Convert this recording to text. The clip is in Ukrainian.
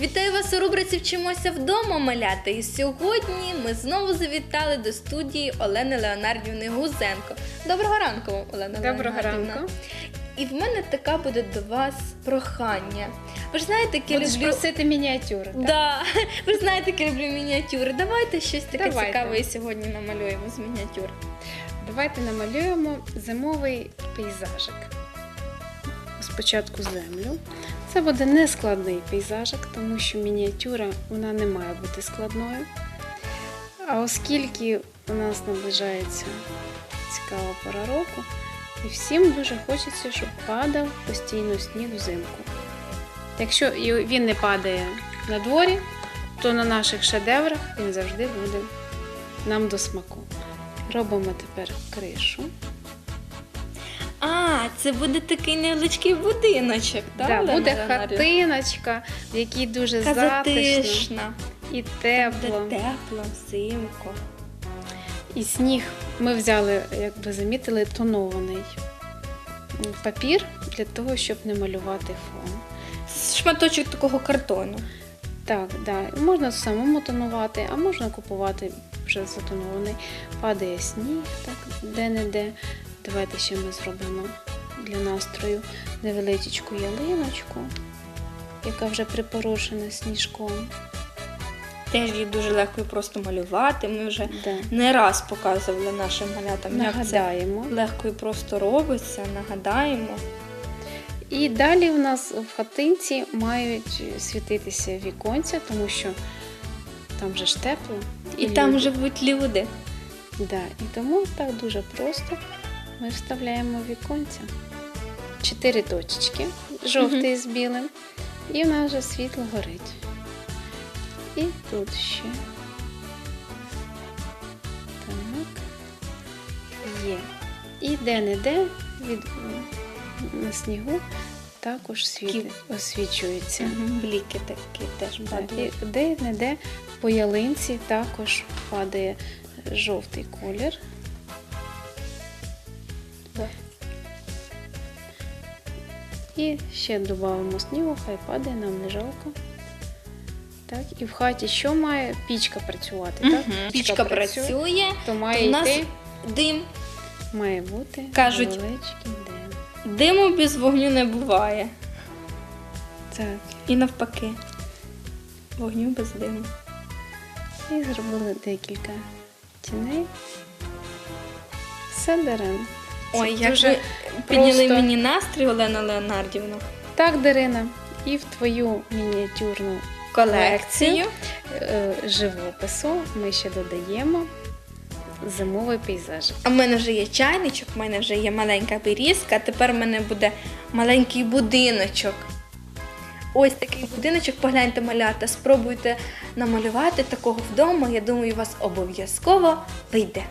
Вітаю вас у рубриці Вчимося вдома малята. І сьогодні ми знову завітали до студії Олени Леонардівни Гузенко. Доброго ранку, Олена Доброго Леонардівна. ранку. І в мене така буде до вас прохання. Ви ж знаєте, яке Будеш люблю. просити мініатюри. так? Да, ви ж знаєте, яке люблю мініатюри. Давайте щось таке Давайте. цікаве і сьогодні намалюємо з мініатюр. Давайте намалюємо зимовий пейзажик. Спочатку землю. Це буде нескладний пейзажик, тому що мініатюра вона не має бути складною. А оскільки у нас наближається цікава пора року, і всім дуже хочеться, щоб падав постійно сніг взимку. Якщо він не падає на дворі, то на наших шедеврах він завжди буде нам до смаку. Робимо тепер кришу. Це буде такий невеличкий будиночок, так? Да, Олена буде хатиночка, в якій дуже Така затишно затишна. і Буде тепло. тепло взимку. І сніг ми взяли, як ви замітили, тонований папір для того, щоб не малювати фон. Шматочок такого картону. Так, да. можна самому тонувати, а можна купувати вже затонований. Падає сніг, так, де-не-де. Давайте ще ми зробимо для настрою невеличку ялиночку, яка вже припорошена сніжком. Теж її дуже легко і просто малювати. Ми вже Да. не раз показували нашим малятам, як це Нагадаємо. легко і просто робиться. Нагадаємо. І далі в нас в хатинці мають світитися віконця, тому що там же ж тепло. І там люди. живуть люди. Да, і тому так дуже просто ми вставляємо віконця. Чотири точечки, жовтий з білим, і в нас вже світло горить. І тут ще. Так. Є. І де-не-де від, на снігу також освічується. Бліки такі теж падають. і де-не-де по ялинці також падає жовтий колір. І ще додаємо снігу, хай падає, нам не жалко. Так, і в хаті що має? Пічка працювати, так? Мгм. Пічка працює, то має у нас йти, дим. має бути Кажуть, дим. Диму без вогню не буває. Так, І навпаки. Вогню без диму. і зробили декілька тіней. Все дарем. Ой, як дуже ви підняли просто. мені настрій, Олена Леонардівна. Так, Дарина, і в твою мініатюрну Колекцію. е, живопису ми ще додаємо зимовий пейзаж. А в мене вже є чайничок, в мене вже є маленька пирізка, а тепер в мене буде маленький будиночок. Ось такий будиночок, погляньте малята, спробуйте намалювати такого вдома. Я думаю, у вас обов'язково вийде.